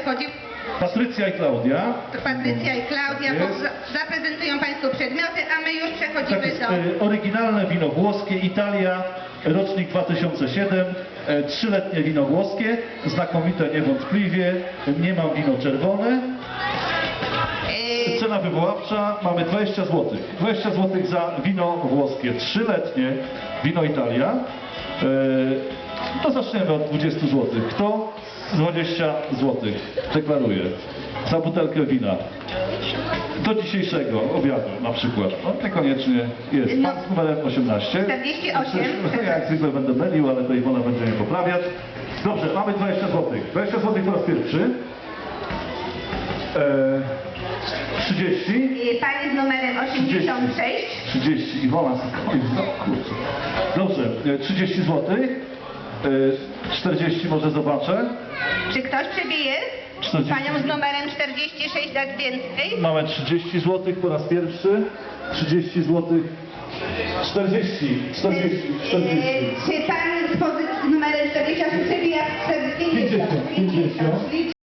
przechodzi Patrycja i Klaudia. Patrycja i Klaudia, za- zaprezentują Państwu przedmioty, a my już przechodzimy Tak jest, do... e, oryginalne wino włoskie, Italia, rocznik 2007, e, trzyletnie wino włoskie, znakomite niewątpliwie, nie mam wino czerwone. Yy, Cena wywoławcza, mamy 20 zł. 20 zł za wino włoskie, trzyletnie wino Italia. E, To zaczniemy od 20 zł. Kto 20 zł deklaruje za butelkę wina? Do dzisiejszego obiadu na przykład. No niekoniecznie jest. No. Pan z numerem 18. 48. Ja jak zwykle będę mylił, ale to Iwona będzie mnie poprawiać. Dobrze, mamy 20 zł. 20 zł po raz pierwszy. E, 30. yy, Pani z numerem 86. 30. Iwona, spokojnie, no kurczę. Dobrze, e, 30 zł. E, 40 może zobaczę. Czy ktoś przebije? 40. Panią z numerem 46 dać więcej? Mamy 30 zł po raz pierwszy. 30 zł. 40. 40. 40. Yy, Czy Pani z pozycji numerem 48 przebija 50? 50. 50. Liczy